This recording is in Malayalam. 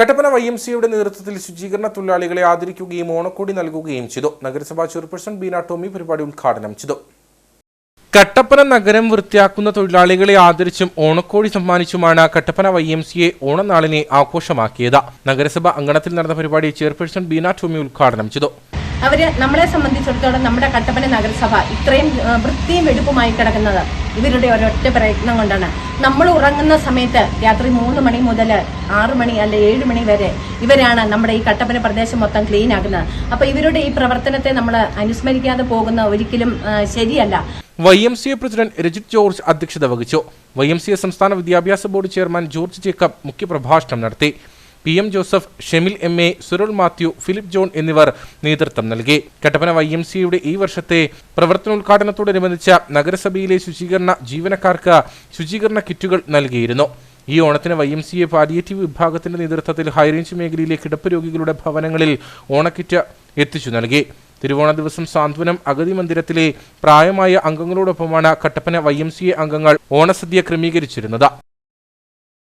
കട്ടപ്പന വൈ എം സിയുടെ നേതൃത്വത്തിൽ ശുചീകരണ തൊഴിലാളികളെ ആദരിക്കുകയും ഓണക്കോടി നൽകുകയും ചെയ്തു. നഗരസഭാ ചെയർപേഴ്സൺ ബീന ടോമി പരിപാടി ഉദ്ഘാടനം ചെയ്തു. കട്ടപ്പന നഗരം വൃത്തിയാക്കുന്ന തൊഴിലാളികളെ ആദരിച്ചും ഓണക്കോടി സമ്മാനിച്ചുമാണ് കട്ടപ്പന വൈ എം സിയെ ഓണനാളിനെ ആഘോഷമാക്കിയത്. നഗരസഭ അങ്കണത്തിൽ നടന്ന പരിപാടി ചെയർപേഴ്സൺ ബീന ടോമി ഉദ്ഘാടനം ചെയ്തു. അവർ നമ്മളെ സംബന്ധിച്ചിടത്തോളം നമ്മുടെ കട്ടപ്പന നഗരസഭ ഇത്രയും വൃത്തിയും വെടുപ്പുമായി കിടക്കുന്നത് ഇവരുടെ ഒരൊറ്റ പ്രയത്നം കൊണ്ടാണ്. നമ്മൾ ഉറങ്ങുന്ന സമയത്ത് രാത്രി മൂന്ന് മണി മുതൽ ആറു മണി അല്ലെ ഏഴ് മണി വരെ ഇവരാണ് നമ്മുടെ ഈ കട്ടപ്പന പ്രദേശം മൊത്തം ക്ലീൻ ആക്കുന്നത്. അപ്പൊ ഇവരുടെ ഈ പ്രവർത്തനത്തെ നമ്മൾ അനുസ്മരിക്കാതെ പോകുന്ന ഒരിക്കലും ശരിയല്ല. Y M C A president Rajith George അധ്യക്ഷത വഹിച്ചു. വൈ എം സി എ സംസ്ഥാന വിദ്യാഭ്യാസ ബോർഡ് ചെയർമാൻ ജോർജ് ജേക്കബ് മുഖ്യപ്രഭാഷണം നടത്തി. P M Joseph Shemil M A സുരുൾ Mathew Philip John എന്നിവർ നേതൃത്വം നൽകി. കട്ടപ്പന വൈ എം സിയുടെ ഈ വർഷത്തെ പ്രവർത്തനോദ്ഘാടനത്തോടനുബന്ധിച്ച് നഗരസഭയിലെ ശുചീകരണ ജീവനക്കാർക്ക് ശുചീകരണ കിറ്റുകൾ നൽകിയിരുന്നു. ഈ ഓണത്തിന് Y M C A palliative വിഭാഗത്തിന്റെ നേതൃത്വത്തിൽ ഹൈറേഞ്ച് മേഖലയിലെ കിടപ്പ് രോഗികളുടെ ഭവനങ്ങളിൽ ഓണക്കിറ്റ് എത്തിച്ചു നൽകി. തിരുവോണ ദിവസം സാന്ത്വനം അഗതി മന്ദിരത്തിലെ പ്രായമായ അംഗങ്ങളോടൊപ്പമാണ് Kattappana Y M C A അംഗങ്ങൾ ഓണസദ്യ ക്രമീകരിച്ചിരുന്നത്.